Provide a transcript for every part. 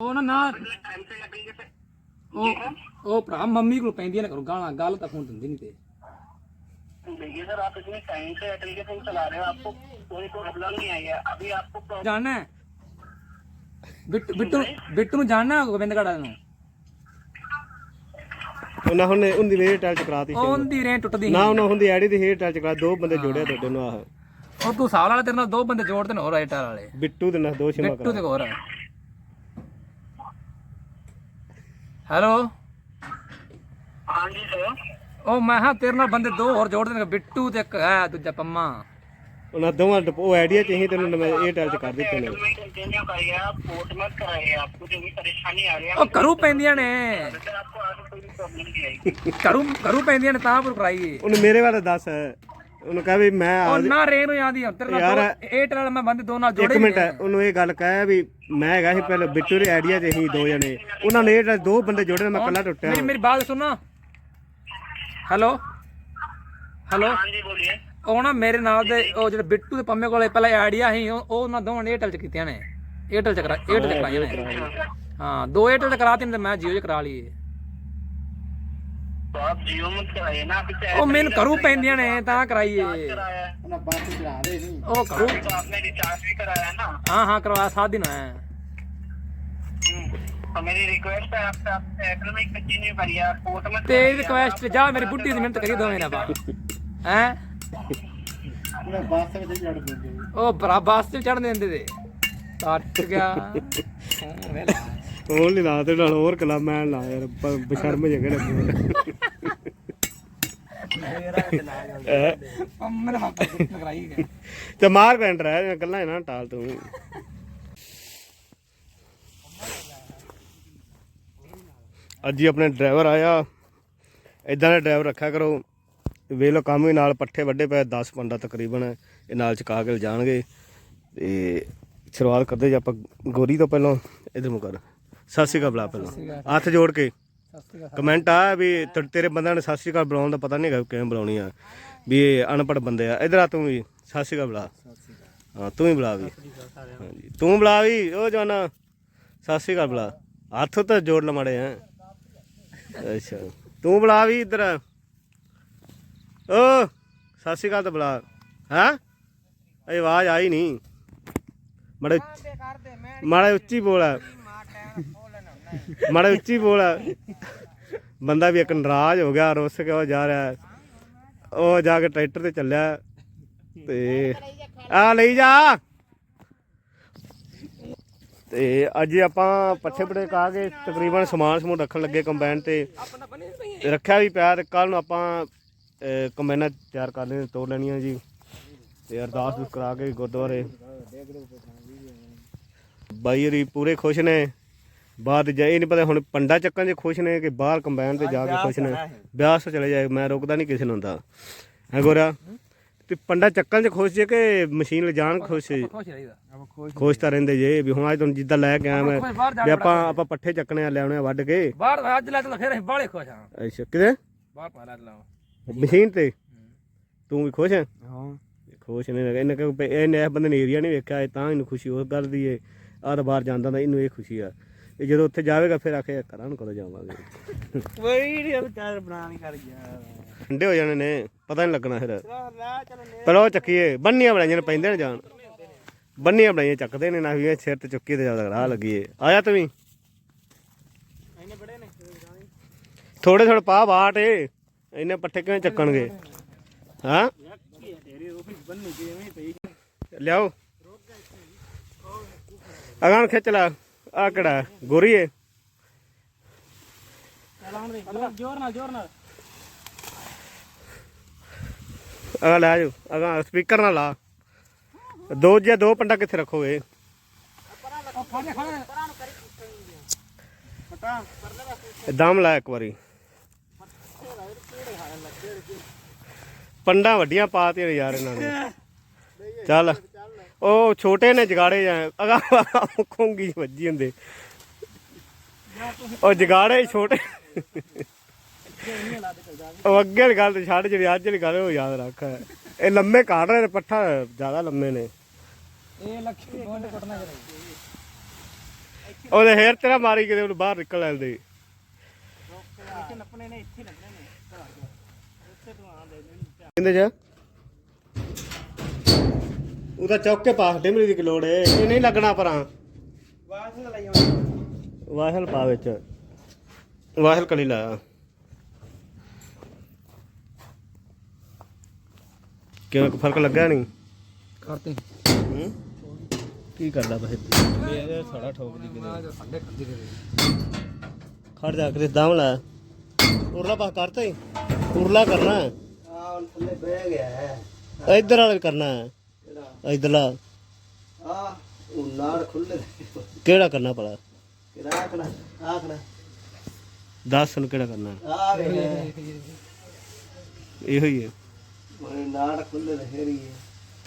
ਉਹ ਨਾ ਨਾ ਉਹ ਉਹ ਭਰਾ ਮੰਮੀ ਕੋਲ ਪੈਂਦੀਆਂ ਨੇ ਕਰੋ ਗਾਲਾਂ ਗੱਲ ਤਾਂ ਫੋਨ ਦਿੰਦੀ ਨਹੀਂ ਤੇ देखिए सर आप इतनी टाइम से तरीके से चला रहे हो आपको कोई प्रॉब्लम नहीं आई है अभी आपको प्रॉब्लम ਜਾਣਨਾ ਹੈ? ਬਿੱਟੂ ਬਿੱਟੂ ਬਿੱਟੂ ਨੂੰ ਜਾਣਨਾ ਗੋਬਿੰਦਗੜ੍ਹ ਨੂੰ ਉਹਨਾਂ ਹੁਣ ਉਹਦੀ ਵੇਰ ਟੈਲ ਚ ਕਰਾਤੀ ਸੀ ਉਹਦੀ ਰੇ ਟੁੱਟਦੀ ਨਾ ਉਹਨਾਂ ਹੁੰਦੀ ਐਡੀ ਦੀ ਹੇਰ ਟੈਲ ਚ ਕਰਾ ਦੋ ਬੰਦੇ ਜੋੜਿਆ ਤੁਹਾਡੇ ਨੂੰ ਆਹ ਉਹ ਤੂੰ ਸਾਲ ਵਾਲਾ ਤੇਰੇ ਨਾਲ ਦੋ ਬੰਦੇ ਜੋੜਦੇ ਨੇ ਹੋਰ ਰਾਈਟਰ ਵਾਲੇ ਬਿੱਟੂ ਦੇ ਨਾਲ ਦੋ ਛਿਮਾ ਬਿੱਟੂ ਤੇ ਹੋਰ ਹੈਲੋ हाँ जी सर ਉਹ ਮੈਂ ਹਾਂ ਤੇਰੇ ਨਾਲ ਬੰਦੇ ਦੋ ਹੋਰ ਜੋੜਦੇ ਨੇ ਬਿੱਟੂ ਤੇ ਇੱਕ ਹੈ ਦੂਜਾ ਪੰਮਾ ਉਹਨਾਂ ਦੋਵਾਂ ਡਿਪ- ਉਹ ਆਈਡੀਆ ਚ ਹੀ ਤੈਨੂੰ ਨਵੇਂ ਇਹ ਟੈਲ ਚ ਕਰ ਦਿੱਤੇ ਨੇ में कंटिन्यू करिए आप पोर्ट मत कराइए आपको जो भी परेशानी आ रही है ਉਹ ਕਰੂ ਪੈਂਦੀਆਂ ਨੇ सर आपको आगे कोई प्रॉब्लम नहीं आएगी ਕਰੂ ਕਰੂ ਪੈਂਦੀਆਂ ਨੇ ਤਾਂ ਪਰ ਕਰਾਈਏ ਉਹਨੂੰ ਮੇਰੇ ਬਾਰੇ ਦੱਸ ਉਹਨੂੰ ਕਹੇ ਵੀ ਮੈਂ ਉਹ ਨਾ ਰੇ ਨੂੰ ਜਾਂਦੀ ਹੁਣ ਤੇਰੇ ਨਾਲ ਯਾਰ, ਏਟ ਮੈਂ ਬੰਦੇ ਦੋ ਨਾਲ ਜੋੜੇ ਇੱਕ ਮਿੰਟ ਉਹਨੂੰ ਇਹ ਗੱਲ ਕਹਿ ਵੀ ਮੈਂ ਹੈਗਾ ਸੀ ਪਹਿਲੇ ਬਿੱਟੂ ਦੇ ਆਈਡੀਆ 'ਚ ਅਸੀਂ ਦੋ ਜਣੇ। ਉਹਨਾਂ ਨੇ ਇਹ ਦੋ ਬੰਦੇ ਜੋੜੇ ਮੈਂ ਕੱਲਾ ਟੁੱਟਿਆ। ਮੇਰੀ ਮੇਰੀ ਬਾਤ ਸੁਣਨਾ ਹੈਲੋ? ਹੈਲੋ? ਹਾਂਜੀ ਬੋਲੀਏ। ਉਹ ਮੇਰੇ ਨਾਲ ਦੇ ਉਹ ਜਿਹੜੇ ਬਿੱਟੂ ਦੇ ਪੰਮੇ ਕੋਲੇ ਪਹਿਲਾਂ ਆਈਡੀਆ ਸੀ ਉਹ ਉਹਨਾਂ ਦੋਵਾਂ ਨੇ ਏਅਰਟੈਲ ਚ ਕੀਤੀਆਂ ਨੇ। ਏਅਰਟੈਲ ਚ ਕਰਾ ਏਅਰਟੈਲ ਚ ਕਰਾਈਆਂ ਹਾਂ ਦੋ ਏਅਰਟੈਲ ਚ ਕਰਾਤੀ ਨੇ ਤੇ ਮੈਂ ਜੀਓ ਚ ਕਰਾ ਲਈ ਬਾਪ ਜੀਓ ਮਤ ਕਰਾਏ ਨਾ ਉਹ ਮੈਨੂੰ ਘਰੂ ਪੈਂਦੀਆਂ ਨੇ ਤਾਂ ਕਰਾਈਏ। ਉਹ ਘਰੂ ਹਾਂ ਹਾਂ ਕਰਵਾ ਸਾਥ ਦਿਨ ਆਇਆ ਮੇਰੀ ਰਿਕੁਐਸਟ ਹੈ ਆਪ ਆਪ एयरटेल में कंटिन्यू करिए आप पोर्ट में ਦਿੰਦੇ ਉਹ ਬਰਾ ਤੇ ਚੜ ਦਿੰਦੇ ਤੇ। ਟੱਟ ਗਿਆ। ਉਹ ਨਹੀਂ ਲਾ ਤੇ ਨਾਲ ਹੋਰ ਕਲਾ ਮੈਂ ਲਾ ਯਾਰ ਬਸ਼ਰਮ ਜਗੜ ਤੇ ਮਾਰ ਪੈਂਡ ਰਹਿ ਗੱਲਾਂ ਨਾ ਟਾਲ ਤੂੰ। ਅੱਜ ਹੀ ਆਪਣੇ ਡਰਾਈਵਰ ਆਇਆ। ਇਦਾਂ ਦੇ ਡਰਾਈਵਰ ਰੱਖਿਆ ਕਰੋ। ਵੇਖ ਲਓ ਕੰਮ ਵੀ ਨਾਲ ਪੱਠੇ ਵੱਡੇ ਪਏ 10 ਪੰਡਾ ਤਕਰੀਬਨ ਇਹ ਨਾਲ ਚਕਾ ਕੇ ਜਾਣਗੇ ਤੇ ਸ਼ੁਰੂਆਤ ਕਰਦੇ ਜੀ ਆਪਾਂ ਗੋਰੀ ਤੋਂ ਪਹਿਲਾਂ ਇਧਰ ਨੂੰ ਕਰ। ਸਤਿ ਸ਼੍ਰੀ ਅਕਾਲ ਬੁਲਾ ਪਹਿਲਾਂ। ਹੱਥ ਜੋੜ ਕੇ। ਕਮੈਂਟ ਆ ਵੀ ਤੇ- ਤੇਰੇ ਬੰਦਿਆਂ ਨੇ ਸਤਿ ਸ਼੍ਰੀ ਅਕਾਲ ਬੁਲਾਉਣ ਦਾ ਪਤਾ ਨਹੀਂ ਹੈਗਾ ਕਿਵੇਂ ਬੁਲਾਉਣੀ ਆ। ਵੀ ਇਹ ਅਨਪੜ੍ਹ ਬੰਦੇ ਆ। ਇਧਰ ਆ ਤੂੰ ਵੀ। ਸਤਿ ਸ਼੍ਰੀ ਅਕਾਲ ਬੁਲਾ ਹਾਂ ਤੂੰ ਹੀ ਬੁਲਾ ਵੀ। ਹਾਂਜੀ। ਤੂੰ ਬੁਲਾ ਵੀ। ਉਹ ਜਵਾਨਾ। ਸਤਿ ਸ਼੍ਰੀ ਅਕਾਲ ਬੁਲਾ ਹੱਥ ਤਾਂ ਜੋੜ ਲਾ ਮਾੜੇ ਆ। ਅੱਛਾ। ਤੂੰ ਬੁਲਾ ਵੀ ਇਧਰ। ਓ ਸਤਿ ਸ਼੍ਰੀ ਅਕਾਲ ਤਾਂ ਬੁਲਾ। ਹਾਂ? ਇਹ ਆਵਾਜ਼ ਆਈ ਨਹੀਂ ਮੜੇ ਮਾੜਾ ਉੱਚੀ ਬੋਲ ਮਾੜਾ ਉੱਚੀ ਬੋਲ ਬੰਦਾ ਵੀ ਇੱਕ ਨਾਰਾਜ਼ ਹੋ ਗਿਆ ਰੁੱਸ ਕੇ ਉਹ ਜਾ ਰਿਹਾ। ਉਹ ਜਾ ਕੇ ਟਰੈਕਟਰ ਤੇ ਚੱਲਿਆ ਤੇ ਆ ਲਈ ਜਾ। ਤੇ ਅੱਜ ਆਪਾਂ ਪੱਠੇ ਪੜੇ ਕਾ ਕੇ ਤਕਰੀਬਨ ਸਮਾਨ ਸਮੂਨ ਰੱਖਣ ਲੱਗੇ ਕੰਬਾਈਨ ਤੇ। ਰੱਖਿਆ ਵੀ ਪਿਆ ਤੇ ਕੱਲ ਨੂੰ ਆਪਾਂ ਅਹ, ਕੰਬਾਈਨਾਂ ਤਿਆਰ ਕਰ ਲੈਣੀ ਤੋੜ ਲੈਣੀਆਂ ਜੀ। ਤੇ ਅਰਦਾਸ ਵੀ ਕਰਾ ਕੇ ਗੁਰਦੁਆਰੇ। ਬਾਈ ਹੋਰੀ ਪੂਰੇ ਖੁਸ਼ ਨੇ। ਬਾਅਦ ਜਾ ਇਹ ਨਹੀਂ ਪਤਾ ਹੁਣ ਪੰਡਾ ਚੱਕਣ 'ਚ ਖੁਸ਼ ਨੇ ਕਿ ਬਾਹਰ ਕੰਬਾਈਨ ਤੇ ਜਾ ਕੇ ਖੁਸ਼ ਨੇ। ਬਿਆਸ ਚਲੇ ਜਾਏ ਮੈਂ ਰੁਕਦਾ ਨਹੀਂ ਕਿਸੇ ਨੂੰ ਹੁੰਦਾ ਹੈ ਗੋਰਾ? ਤੇ ਪੰਡਾ ਚੱਕਣ 'ਚ ਖੁਸ਼ ਜੇ ਕਿ ਮਸ਼ੀਨ ਲਿਜਾਣ ਖੁਸ਼ ਖੁਸ਼ ਰਹੀਦਾ। ਖੁਸ਼ ਤਾਂ ਰਹਿੰਦੇ। ਜੇ ਵੀ ਹੁਣ ਅੱਜ ਤੁਹਾਨੂੰ ਜਿੱਦਾਂ ਲੈ ਕੇ ਆਇਆ ਮੈਂ ਵੀ ਆਪਾਂ ਆਪਾਂ ਪੱਠੇ ਚੱਕਣੇ ਆ ਲਿਆਉਣੇ ਆ ਵੱਢ ਕੇ। ਬਾਹਰ ਅੱਜ ਲੈ ਤਾਂ ਫਿਰ ਅਸੀਂ ਬਾਹਲੇ ਖੁਸ਼ ਹਾਂ। ਅੱਛਾ ਕਿਤੇ? ਬਾਹਰ ਪਾ ਲੈ ਲਾ ਮਸ਼ੀਨ ਤੇ? ਤੂੰ ਵੀ ਖੁਸ਼ ਹੈ? ਹਾਂ। ਖੁਸ਼ ਨੇ ਇਹਨੇ ਕਿ ਇਹਨੇ ਇਸ ਬੰਦੇ ਨੇ ਏਰੀਆ ਨਹੀਂ ਵੇਖਿਆ ਇਹ ਤਾਂ ਇਹਨੂੰ ਖੁਸ਼ੀ ਉਸ ਗੱਲ ਦੀ ਏ ਆਹ ਤਾਂ ਬਾਹਰ ਜਾਂਦਾ ਤਾਂ ਇਹਨੂੰ ਇਹ ਖੁਸ਼ੀ ਆ। ਤੇ ਜਦੋਂ ਉੱਥੇ ਜਾਵੇਗਾ ਫਿਰ ਆਖੇ ਕਰਾਂ ਨੂੰ ਕਦੋਂ ਜਾਵਾਂਗੇ? ਨਹੀਂ ਵਿਚਾਰ ਬਣਾ ਨਹੀਂ ਕਰ ਗਿਆ। ਠੰਡੇ ਹੋ ਜਾਣੇ ਨੇ ਪਤਾ ਨਹੀਂ ਲੱਗਣਾ ਫਿਰ। ਪਹਿਲਾਂ ਉਹ ਚੱਕੀਏ ਬੰਨੀਆਂ ਬਣਾਈਆਂ ਨੇ ਪੈਂਦੇ ਨੇ ਜਾਣ। ਬੰਨੀਆਂ ਬਣਾਈਆਂ ਚੱਕਦੇ ਨੇ ਨਾ ਵੀ ਇਹ ਸਿਰ ਤੇ ਚੁੱਕੀ ਤੇ ਜ਼ਿਆਦਾ ਰਾਹ ਲੱਗੀਏ ਆਇਆ ਤੂੰ ਵੀ ਥੋੜੇ ਥੋੜੇ ਪਾ ਬਾਟ ਏ ਇਹਨੇ ਪੱਠੇ ਕਿਵੇਂ ਚੱਕਣਗੇ? ਹਾਂ? ਲਿਆਓ। ਅਗਾਂ ਖਿੱਚ ਲਾ। ਆ ਕਿਹੜਾ? ਗੋਰੀ ਏ ਜੋਰ ਨਾਲ ਜੋਰ ਨਾਲ ਅਗਾ ਲੈ ਜਾਓ ਅਗਾ ਸਪੀਕਰ ਨਾਲ ਲਾ। ਦੋ ਜੇ ਦੋ ਪੰਡਾ ਕਿੱਥੇ ਰੱਖੋਗੇ? ਫਾੜੇ ਦਮ ਲਾ ਇੱਕ ਵਾਰੀ। ਪੰਡਾ ਵੱਡੀਆਂ ਪਾਤੀਆਂ ਯਾਰ ਇਹਨਾਂ ਨੇ। ਚੱਲ। ਉਹ ਛੋਟੇ ਨੇ ਜਗਾੜੇ ਜਾਂ ਅਗਾ ਖੁੰਗੀ ਵੱਜੀ ਹੁੰਦੇ ਉਹ ਜਗਾੜੇ ਛੋਟੇ। ਉਹ ਅੱਗੇ ਵਾਲੀ ਗੱਲ ਤੇ ਛੱਡ ਜਿਹੜੀ ਅੱਜ ਵਾਲੀ ਗੱਲ ਉਹ ਯਾਦ ਰੱਖ। ਇਹ ਲੰਮੇ ਕਾੜ ਰਹੇ ਨੇ ਪੱਠਾ ਜ਼ਿਆਦਾ ਲੰਮੇ ਨੇ। ਇਹ ਲੱਖੀ ਗੋਂਡ ਕੁੱਟਣਾ ਚਾਹੀਦਾ। ਉਹਦੇ ਹੇਰ ਤੇਰਾ ਮਾਰੀ ਕਿਤੇ ਉਹਨੂੰ ਬਾਹਰ ਨਿਕਲ ਲੈਂਦੇ ਕਿੰਦੇ ਜਾ ਉਹਦਾ ਚੌਕ ਕੇ ਪਾਸ ਡਿਮਰੀ ਦੀ ਲੋੜ ਏ ਇਹ ਨਹੀਂ ਲੱਗਣਾ ਪਰਾਂ। ਵਾਹਲ ਪਾ ਵਿੱਚ। ਵਾਹਲ ਕਲੀ ਲਾਇਆ ਕਿਵੇਂ ਕੋਈ ਫ਼ਰਕ ਲੱਗਾ ਨਹੀਂ? ਕਰਤੇ। ਹੂੰ? ਕੀ ਕਰਦਾ ਬਸ ਇਹ ਸਾੜਾ ਠੋਕਦੀ ਕਿਤੇ ਸਾਡੇ ਖੰਦੀ ਦੇ ਖੜ ਜਾ ਕੇ ਦਮ ਲੈ। ਉਰਲਾ ਪਾਸ ਕਰਤਾ ਹੀ ਉਰਲਾ ਕਰਨਾ। ਹੈ ਆ ਹੁਣ ਥੱਲੇ ਬਹਿ ਗਿਆ। ਹੈ ਇੱਧਰ ਵਾਲਾ ਕਰਨਾ। ਹੈ ਇੱਧਰਲਾ। ਆ ਉਹ ਨਾੜ ਖੁੱਲੇ ਕਿਹੜਾ ਕਰਨਾ ਭਲਾ? ਕਿਹੜਾ ਆਖਣਾ? ਆਖਣਾ। ਦੱਸ ਨੂੰ ਕਿਹੜਾ ਕਰਨਾ। ਆ ਵੇ ਇਹੋ ਹੀ ਹੈ। ਉਹ ਨਾੜ ਖੁੱਲੇ ਫੇਰ ਹੀ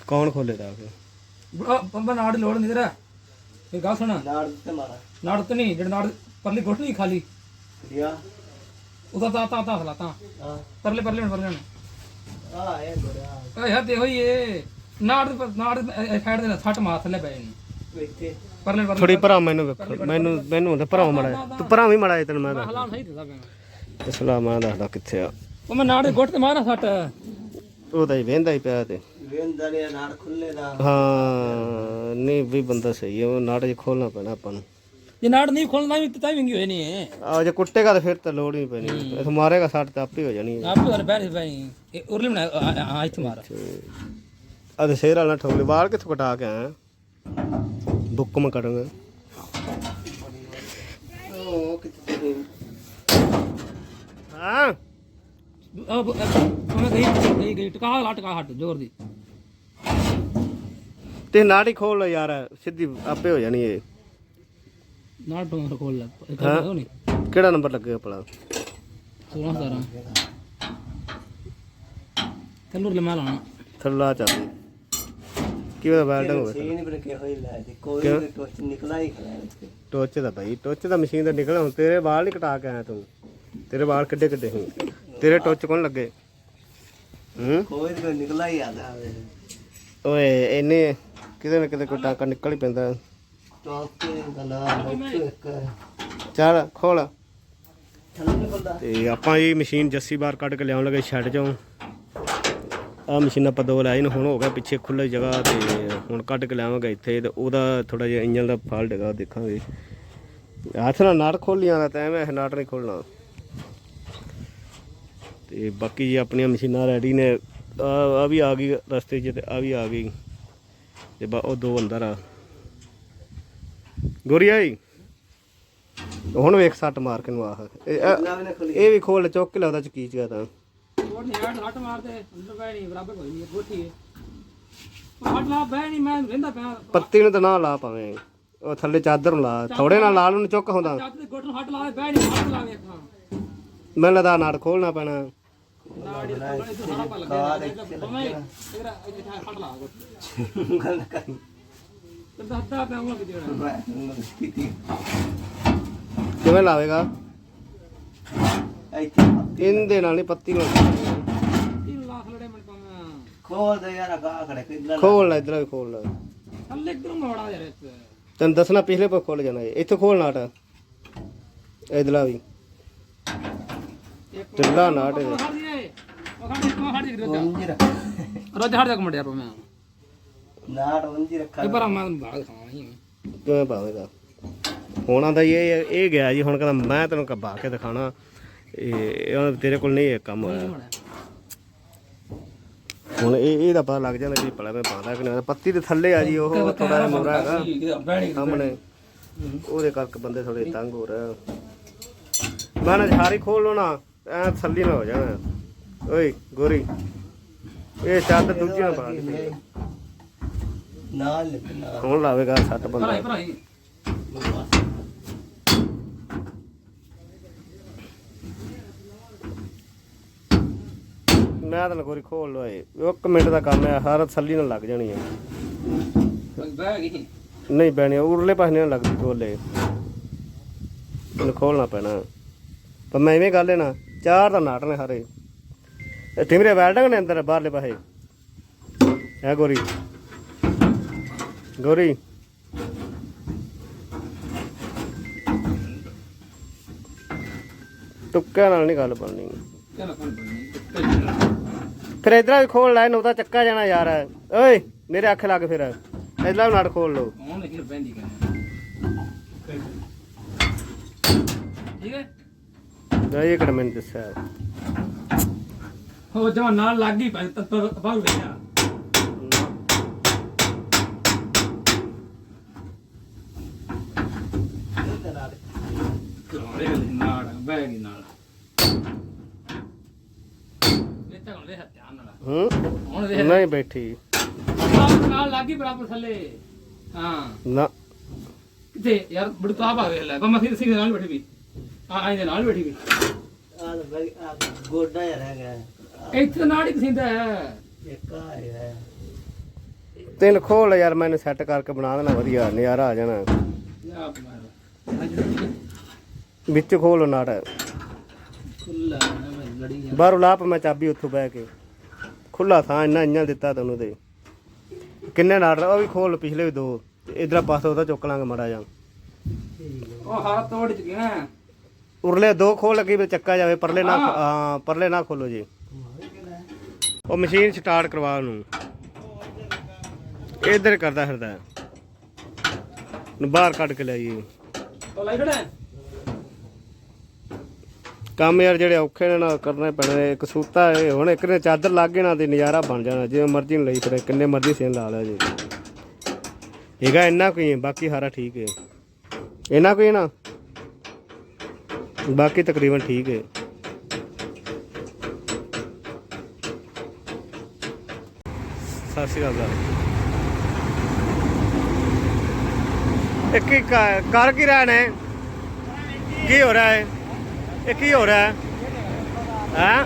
ਕੌਣ ਖੋਲੇਗਾ ਆ ਕੇ ਬੰਬਾ ਨਾੜ ਦੀ ਲੋੜ ਨਹੀਂ ਤੇਰਾ। ਇਹ ਗੱਲ ਸੁਣ। ਨਾੜ ਤੇ ਮਾਰਾ। ਨਾੜ ਤੇ ਨਹੀਂ ਜਿਹੜਾ ਨਾੜ ਪਰਲੀ ਗੁੱਟ ਨਹੀਂ ਖਾਲੀ। ਦਿਆ ਉਹਦਾ ਤਾਂ ਤਾਂ ਤਾਂ ਹਲਾ ਤਾਂ। ਆ ਪਰਲੇ ਪਰਲੇ ਨੂੰ ਪਰਲੇ ਨੂੰ ਆ ਇਹ ਗੋੜਾ ਓਏ ਯਾਰ ਦੇਖੋ ਇਹ ਨਾੜ ਦੇ ਪ- ਨਾੜ ਸਾਈਡ ਦੇ ਨਾਲ ਸੱਟ ਮਾਰ ਥੱਲੇ ਪਏ ਨੇ ਇੱਥੇ। ਪਰਲੇ ਪਰਲੇ ਥੋੜੀ ਭਰਾ ਮੈਨੂੰ ਵੇਖੋ। ਮੈਨੂੰ ਮੈਨੂੰ ਹੁੰਦਾ ਭਰਾ ਮੜਾ ਤੂੰ ਭਰਾ ਵੀ ਮੜਾ ਤੈਨੂੰ ਮੈਂ ਦੱਸ ਹਲਾ ਸਹੀ ਇਸਲਾਮਾਂ ਦੱਸਦਾ ਕਿੱਥੇ ਆ। ਉਹ ਮੈਂ ਨਾੜ ਦੇ ਗੁੱਟ ਤੇ ਮਾਰਾ ਸੱਟ। ਉਹ ਤਾਂ ਹੀ ਵਹਿੰਦਾ ਹੀ ਪਿਆ ਤੇ। ਵੇਂਦਾ ਨੇ ਨਾੜ ਖੁੱਲੇ ਦਾ। ਹਾਂ ਨਹੀਂ ਵੀ ਬੰਦਾ ਸਹੀ ਹੈ ਉਹ ਨਾਟਕ ਚ ਖੋਲਣਾ ਪੈਣਾ ਆਪਾਂ ਨੂੰ। ਜੇ ਨਾੜ ਨਹੀਂ ਖੋਲਣਾ ਵੀ ਤਾਂ ਵਿੰਗੀ ਹੋਈ ਨਹੀਂ ਹੈ ਆ ਜੇ ਕੁੱਟੇਗਾ ਤਾਂ ਫਿਰ ਤਾਂ ਲੋੜ ਨਹੀਂ ਪੈਣੀ। ਇਹ ਮਾਰੇਗਾ ਸੱਟ ਤਾਂ ਆਪੇ ਹੋ ਜਾਣੀ ਹੈ ਆਪੇ ਵਾਰ ਬੈਠ ਬੈਣੀ ਇਹ ਉਰਲੇ ਬਣਾ ਆ ਇੱਥੇ ਮਾਰ। ਆ ਤੇ ਸ਼ੇਰ ਵਾਲਾ ਠੋਕ ਲੈ ਵਾਲ ਕਿੱਥੋਂ ਕਟਾ ਕੇ ਆਇਆ? ਬੁੱਕਮ ਕਰਾਂਗਾ ਉਹ ਕਿੱਥੇ ਹਾਂ ਉਹ ਮੈਂ ਗਈ ਗਈ ਗਈ ਟਕਾ ਲਾ ਟਕਾ ਹਟ ਜ਼ੋਰ ਦੀ। ਤੇ ਨਾੜੀ ਖੋਲ ਲਓ ਯਾਰ ਸਿੱਧੀ ਆਪੇ ਹੋ ਜਾਣੀ ਏ ਨਾੜ ਤੋਂ ਖੋਲ ਲੈ ਇਹ ਕਿਹੜਾ ਨੰਬਰ ਲੱਗੇਗਾ ਭਲਾ? 16 17 ਕੱਲੂ ਲੈ ਲਾਣਾ ਥੱਲਾ ਚੱਲ ਕਿਵੇਂ ਵੈਲਡਿੰਗ ਹੋਵੇ ਸੀਨ ਬਣ ਕੇ ਹੋਈ ਲੈ ਜੀ ਕੋਈ ਵੀ ਟੋਚ ਨਿਕਲਾ ਹੀ ਖੜਾ ਟੋਚ ਦਾ ਭਾਈ ਟੋਚ ਦਾ ਮਸ਼ੀਨ ਦਾ ਨਿਕਲਿਆ ਹੁਣ ਤੇਰੇ ਵਾਲ ਨਹੀਂ ਕਟਾ ਕੇ ਆਇਆ ਤੂੰ। ਤੇਰੇ ਵਾਲ ਕਿੱਡੇ ਕਿੱਡੇ ਸੀ ਤੇਰੇ ਟੋਚ ਕੌਣ ਲੱਗੇ? ਹੂੰ? ਕੋਈ ਵੀ ਨਿਕਲਾ ਹੀ ਆਦਾ ਵੇ ਓਏ ਇਹਨੇ ਕਿਤੇ ਨਾ ਕਿਤੇ ਕੋਈ ਟਾਂਕਾ ਨਿਕਲ ਹੀ ਪੈਂਦਾ। ਇੱਕ। ਚੱਲ ਖੋਲ। ਥੱਲੇ ਨਿਕਲਦਾ ਤੇ ਆਪਾਂ ਇਹ ਮਸ਼ੀਨ ਜੱਸੀ ਬਾਹਰ ਕੱਢ ਕੇ ਲਿਆਉਣ ਲੱਗੇ ਛੱਡ ਜਾਉ ਆ ਮਸ਼ੀਨ ਆਪਾਂ ਦੋ ਨੂੰ ਹੁਣ ਹੋ ਗਿਆ ਪਿੱਛੇ ਖੁੱਲੀ ਜਗ੍ਹਾ ਤੇ ਹੁਣ ਕੱਢ ਕੇ ਲਿਆਵਾਂਗੇ ਇੱਥੇ ਤੇ ਉਹਦਾ ਥੋੜਾ ਜਿਹਾ ਇੰਜਨ ਦਾ ਫਾਲਟ ਹੈਗਾ ਦੇਖਾਂਗੇ। ਹੱਥ ਨਾਲ ਨਾਟ ਖੋਲੀਆਂ ਦਾ ਤਾਂ ਐਵੇਂ ਨਾਟ ਨਹੀਂ ਖੋਲਣਾ ਤੇ ਬਾਕੀ ਜੀ ਆਪਣੀਆਂ ਮਸ਼ੀਨਾਂ ਰੈਡੀ ਨੇ। ਆ ਵੀ ਆ ਗਈ ਰਸਤੇ 'ਚ ਤੇ ਆ ਵੀ ਆ ਗਈ। ਤੇ ਬਾ ਉਹ ਦੋ ਅੰਦਰ ਆ। ਗੋਰੀਆ ਜੀ ਹੁਣ ਵੇਖ ਸੱਟ ਮਾਰ ਕੇ ਨੂੰ ਆਹ। ਇਹ- ਵੀ ਖੁੱਲੀ। ਖੋਲ ਚੁੱਕ ਕੇ ਲਾਉਦਾ ਚ ਕੀ ਚਗਾ ਤਾਂ। ਕੋਟ ਨਹੀਂ ਹਟ ਹਟ ਮਾਰਦੇ ਅੰਦਰ ਬੈ ਨਹੀਂ ਬਰਾਬਰ ਹੋਈ ਨਹੀਂ ਗੋਠੀ ਹੈ ਉਹ ਹਟ ਲਾ ਬੈ ਨਹੀਂ ਮੈਂ ਰਹਿੰਦਾ ਪਿਆ। ਪੱਤੀ ਨੂੰ ਤਾਂ ਨਾ ਲਾ ਪਾਵੇਂ ਉਹ ਥੱਲੇ ਚਾਦਰ ਨੂੰ ਲਾ ਥੋੜੇ ਨਾਲ ਲਾ ਨੂੰ ਚੁੱਕ ਹੁੰਦਾ। ਚੱਤ ਦੇ ਗੋਟ ਨੂੰ ਹਟ ਲਾ ਬੈ ਨਹੀਂ ਹਟ ਲਾ ਵੇਖਾਂ ਮੈਨੂੰ ਲੱਗਦਾ ਨਾੜ ਖੋਲਣਾ ਪੈਣਾ। ਨਾੜੀ ਤੋਂ ਬੜੇ ਤੋਂ ਸਾਰਾ ਪਾ ਲੱਗਿਆ। ਮੈਂ ਤੇਰਾ ਇੱਥੇ ਹਟ ਲਾ ਗੋਟ। ਗੱਲ ਕਰ। ਤੇ ਦੱਸਦਾ ਪਿਆ ਉਹ ਕਿਤੇ ਹੋਣਾ। ਮੈਂ ਕੀਤੀ। ਕਿਵੇਂ ਲਾਵੇਗਾ? ਇੱਥੇ ਇਹਦੇ ਨਾਲ ਨਹੀਂ ਪੱਤੀ ਨਾਲ ਤਿੰਨ ਲੱਖ ਲੜੇ ਮਿੰਟ ਪਾਵਾਂ ਖੋਲ ਦੇ ਯਾਰ ਗਾ ਖੜੇ ਕਿੱਦਾਂ ਖੋਲ ਲੈ ਇਧਰ ਵੀ ਖੋਲ ਲੈ। ਥੱਲੇ ਇਧਰੋਂ ਮੋੜਾ ਯਾਰ ਇੱਥੇ ਤੈਨੂੰ ਦੱਸਣਾ ਪਿਛਲੇ ਪਾ ਖੋਲ ਜਾਣਾ ਇਹ। ਇੱਥੋਂ ਖੋਲ ਨਾਟ। ਇਧਰਲਾ ਵੀ। ਢਿੱਲਾ ਨਾਟ ਇਹ। ਉਹ ਖੜ ਰੋਜਾ ਉਂਝ ਰੱਖ। ਰੋਜਾ ਜਾ ਕਮੜ ਯਾਰ ਮੈਂ। ਨਾੜ ਉਂਝ ਰੱਖਾ ਇਹ ਪਰ ਮੈਂ ਬਾਗ ਖਾਵਾਂ ਹੀ। ਕਿਵੇਂ ਪਾਵੇਗਾ ਹੁਣ ਆਂਦਾ ਇਹ ਇਹ ਗਿਆ ਜੀ। ਹੁਣ ਕਹਿੰਦਾ ਮੈਂ ਤੈਨੂੰ ਕਬਾ ਕੇ ਦਿਖਾਣਾ ਇਹ ਇਹ ਤੇਰੇ ਕੋਲ ਨਹੀਂ ਇਹ ਕੰਮ ਹੋਇਆ। ਹੁਣ ਇਹ ਇਹਦਾ ਪਤਾ ਲੱਗ ਜਾਂਦਾ ਵੀ ਭਲਾ ਮੈਂ ਕਿ ਨਹੀਂ ਪੱਤੀ ਦੇ ਥੱਲੇ ਆ ਜੀ ਉਹ ਥੋੜਾ ਜਿਹਾ ਮੋਰਾ ਹੈਗਾ। ਸਾਹਮਣੇ। ਉਹਦੇ ਕਰਕੇ ਬੰਦੇ ਥੋੜੇ ਤੰਗ ਹੋ ਰਹੇ। ਮੈਂ ਨਾ ਸਾਰੀ ਖੋਲ ਲੋ ਨਾ ਐ ਥੱਲੀ ਨਾ ਹੋ ਜਾਣਾ। ਓਏ ਗੋਰੀ। ਇਹ ਛੱਤ ਦੂਜੀ ਨਾ ਪਾ ਦੇ ਨਾਲ ਹੁਣ ਲਾਵੇਗਾ ਸੱਟ ਬੰਦਾ। ਮੈਂ ਤਾਂ ਲਗੋਰੀ ਖੋਲ ਲੋ ਏ ਇੱਕ ਮਿੰਟ ਦਾ ਕੰਮ ਆ ਹਰ ਥੱਲੀ ਨਾਲ ਲੱਗ ਜਾਣੀ ਹੈ। ਬਹਿ ਗਈ? ਨਹੀਂ ਬਹਿਣੀ ਉਰਲੇ ਪਾਸੇ ਨਾਲ ਲੱਗਦੀ ਖੋਲੇ। ਇਹਨੂੰ ਖੋਲਣਾ ਪੈਣਾ। ਪਰ ਮੈਂ ਇਵੇਂ ਗੱਲ ਹੈ ਚਾਰ ਦਾ ਨਾਟ ਨੇ ਹਰੇ ਇਹ ਟਿਮਰੇ ਵੈਲਡਿੰਗ ਨੇ ਅੰਦਰ ਬਾਹਰਲੇ ਪਾਸੇ। ਹੈ ਗੋਰੀ। ਗੋਰੀ। ਟੁੱਕਿਆਂ ਨਾਲ ਨਹੀਂ ਗੱਲ ਬਣਨੀ। ਚਲੋ ਕੋਈ ਨਹੀਂ ਫਿਰ ਇਧਰ ਵੀ ਖੋਲ ਲੈ ਨੂੰ ਤਾਂ ਚੱਕਾ ਜਾਣਾ ਯਾਰ। ਓਏ ਮੇਰੇ ਅੱਖ ਲੱਗ ਫਿਰ। ਇਧਰ ਵੀ ਨਟ ਖੋਲ ਲਓ। ਹੁਣ ਨਹੀਂ ਬੰਦੀ ਕਰਨਾ। ਠੀਕ ਹੈ? ਲੈ ਇਹ ਕਿਹੜਾ ਮੈਨੂੰ ਦੱਸਿਆ ਹੋ ਜਮਾ ਨਾਲ ਲੱਗ ਗਈ ਪੈ ਤੱਤ ਬਾਹਰ ਗਿਆ ਕੋਲੇ ਨਾਲ ਬਹਿ ਗਈ ਨਾਲ ਇਹ ਤਾਂ ਹੁਣ ਦੇ ਧਿਆਨ ਨਾਲ ਹੂੰ ਦੇ ਨਹੀਂ ਬੈਠੀ। ਨਾਲ ਲੱਗ ਬਰਾਬਰ ਥੱਲੇ। ਹਾਂ। ਨਾ। ਕਿਤੇ ਯਾਰ ਬੜੀ ਤਾਬ ਆ ਵੇਖ ਲੈ। ਬਾ ਮਸੀਂ ਸਿੰਘ ਦੇ ਨਾਲ ਬੈਠੀ ਵੀ। ਆ ਆਈ ਦੇ ਨਾਲ ਬੈਠੀ ਵੀ। ਆ ਬਈ ਆ ਗੋਡਾ ਜਿਹਾ ਰਹਿ ਗਿਆ। ਇੱਥੇ ਨਾਲ ਹੀ ਪਸੀਂਦਾ ਹੈ ਇੱਕ ਆ ਹੈ ਤਿੰਨ ਖੋਲ ਯਾਰ ਮੈਨੂੰ ਸੈੱਟ ਕਰਕੇ ਬਣਾ ਦੇਣਾ ਵਧੀਆ ਨਜ਼ਾਰਾ ਆ ਜਾਣਾ। ਵਿੱਚ ਖੋਲ ਨਟ। ਖੁੱਲਾ ਬਾਹਰੋਂ ਲਾਪ ਮੈਂ ਚਾਬੀ ਉੱਥੋਂ ਬਹਿ ਕੇ। ਖੁੱਲਾ ਥਾਂ ਇੰਨਾ ਇੰਨਾ ਦਿੱਤਾ ਤੈਨੂੰ ਤੇ। ਕਿੰਨੇ ਨਟ ਉਹ ਵੀ ਖੋਲ ਪਿਛਲੇ ਵੀ ਦੋ। ਇਧਰ ਪਾਸੇ ਉਹਦਾ ਚੁੱਕ ਲਾਂਗੇ ਮੜਾ ਜਾ ਉਹ ਹਾਰ ਤੋੜ ਚ ਗਿਆ। ਉਰਲੇ ਦੋ ਖੋਲ ਲੱਗੀ ਵੀ ਚੱਕਾ ਜਾਵੇ ਪਰਲੇ ਨਾ ਹਾਂ ਪਰਲੇ ਨਾ ਖੋਲੋ ਜੀ। ਉਹ ਮਸ਼ੀਨ ਸਟਾਰਟ ਕਰਵਾ ਉਹਨੂੰ। ਇਧਰ ਕਰਦਾ ਫਿਰਦਾ। ਨੂੰ ਬਾਹਰ ਕੱਢ ਕੇ ਲਿਆਈਏ ਉਹ ਲਾਈ ਖੜਾ ਕੰਮ ਯਾਰ ਜਿਹੜੇ ਔਖੇ ਨੇ ਨਾ ਕਰਨੇ ਪੈਣੇ ਨੇ। ਇਹ ਹੁਣ ਇੱਕ ਨੇ ਚਾਦਰ ਲੱਗ ਨਾ ਤੇ ਨਜ਼ਾਰਾ ਬਣ ਜਾਣਾ। ਜਿਵੇਂ ਮਰਜ਼ੀ ਨੂੰ ਲਈ ਫਿਰੇ ਕਿੰਨੇ ਮਰਜ਼ੀ ਸੇਨ ਲਾ ਲਿਆ ਜੀ। ਹੈਗਾ ਇੰਨਾ ਕੋਈ ਬਾਕੀ ਸਾਰਾ ਠੀਕ ਹੈ ਇੰਨਾ ਕੋਈ ਨਾ? ਬਾਕੀ ਤਕਰੀਬਨ ਠੀਕ ਹੈ ਸਤਿ ਸ਼੍ਰੀ ਅਕਾਲ ਇੱਕ ਇੱਕ ਕਰ ਕੀ ਰਹੇ ਨੇ? ਕੀ ਹੋ ਰਿਹਾ ਹੈ ਇਹ ਕੀ ਹੋ ਰਿਹਾ ਹੈ? ਹੈਂ?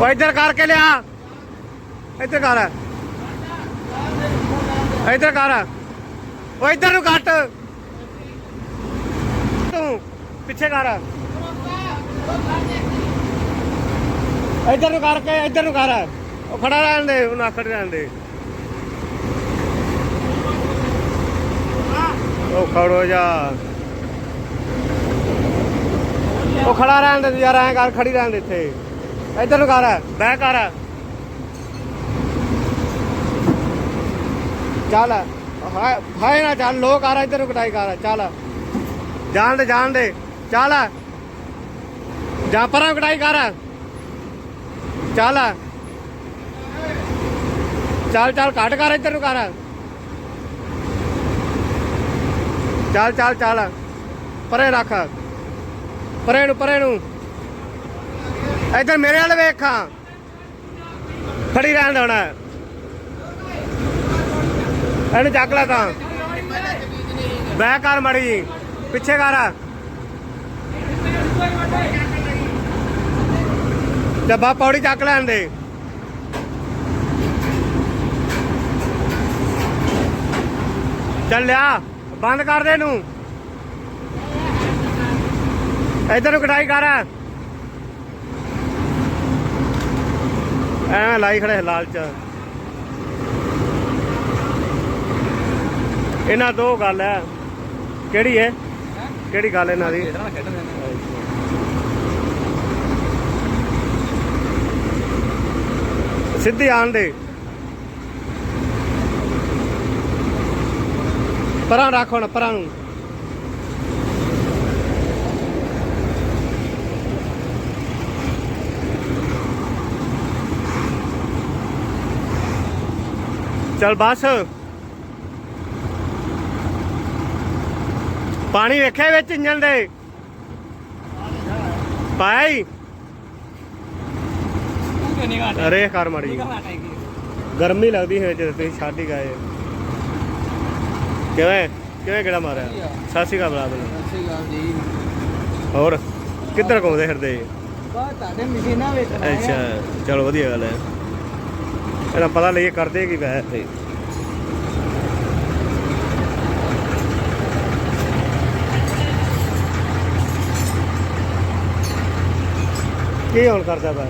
ਉਹ ਇੱਧਰ ਕਰਕੇ ਲਿਆ। ਇੱਧਰ ਕਰ। ਇੱਧਰ ਕਰ। ਉਹ ਇੱਧਰ ਨੂੰ ਕੱਟ। ਤੂੰ ਪਿੱਛੇ ਕਰ। ਇੱਧਰ ਨੂੰ ਕਰਕੇ ਇੱਧਰ ਨੂੰ ਕਰ। ਉਹ ਖੜਾ ਰਹਿਣ ਦੇ ਉਹਨੂੰ ਆਖੜ ਰਹਿਣ ਦੇ। ਉਹ ਖੜੋ ਜਾ। ਉਹ ਖੜਾ ਰਹਿਣ ਦੇ ਯਾਰ ਐਂ ਕਰ ਖੜੀ ਰਹਿਣ ਦੇ ਇੱਥੇ। ਇੱਧਰ ਨੂੰ ਕਰ ਬਹਿ ਕਰ ਚੱਲ। ਹਾਏ ਨਾ ਚੱਲ, ਲੋਕ ਆ ਰਾ ਇੱਧਰ ਨੂੰ ਕਟਾਈ ਕਰ। ਚੱਲ। ਜਾਣ ਦੇ ਜਾਣ ਦੇ। ਚੱਲ। ਜਾ ਪਰਾਂ ਕਟਾਈ ਕਰ। ਚੱਲ। ਚੱਲ ਚੱਲ, ਘੱਟ ਕਰ, ਇੱਧਰ ਨੂੰ ਕਰ। ਚੱਲ ਚੱਲ ਚੱਲ। ਪਰੇ ਰੱਖ। ਪਰੇ ਨੂੰ ਪਰੇ ਨੂੰ। ਇੱਧਰ ਮੇਰੇ ਵੱਲ ਵੇਖਾਂ ਖੜੀ ਰਹਿਣ ਦੇਣਾ ਇਹਨੂੰ ਚੱਕ ਲੈ ਤਾਂ। ਬੈ ਕਰ ਮੜੀ ਜੀ ਪਿੱਛੇ ਕਰ। ਡੱਬਾ ਪੌੜੀ ਚੱਕ ਲੈਣ ਦੇ। ਚੱਲ ਲਿਆ। ਬੰਦ ਕਰ ਦੇ ਇਹਨੂੰ। ਇਧਰ ਨੂੰ ਕਟਾਈ ਕਰ। ਐ ਲਾਈ ਖੜੇ ਲਾਲ ਚ। ਇਹਨਾਂ ਦੋ ਗੱਲ ਹੈ ਕਿਹੜੀ ਹੈ ਕਿਹੜੀ ਗੱਲ ਇਹਨਾਂ ਦੀ? ਨੇ। ਸਿੱਧੀ ਆਣ ਦੇ। ਪਰਾਂ ਰੱਖ ਹੁਣ ਪਰਾਂ ਨੂੰ। ਚੱਲ ਬਸ। ਪਾਣੀ ਵੇਖਿਆ ਵਿੱਚ ਇੰਜਣ ਦੇ? ਘਾਟੇ ਅਰੇ ਕਰ ਮੜੀ ਗਰਮੀ ਲੱਗਦੀ ਹੈ ਜਦੋਂ ਤੁਸੀਂ ਛੱਡ ਹੀ ਗਏ। ਕਿਵੇਂ? ਕਿਵੇਂ ਕਿਹੜਾ ਮਾਰਿਆ? ਸਤਿ ਸ਼੍ਰੀ ਅਕਾਲ ਗੱਲ ਜੀ। ਹੋਰ ਕਿੱਧਰ ਘੁੰਮਦੇ ਫਿਰਦੇ? ਬਾ ਤੁਹਾਡੇ ਮਸ਼ੀਨਾਂ ਵਿੱਚ ਅੱਛਾ ਚਲੋ ਵਧੀਆ ਗੱਲ ਹੈ। ਇਹਨਾਂ ਪਤਾ ਲਈਏ ਕਰਦੇ ਕੀ ਵੈਸੇ ਕੀ ਹੁਣ ਕਰਦਾ ਪਿਆ?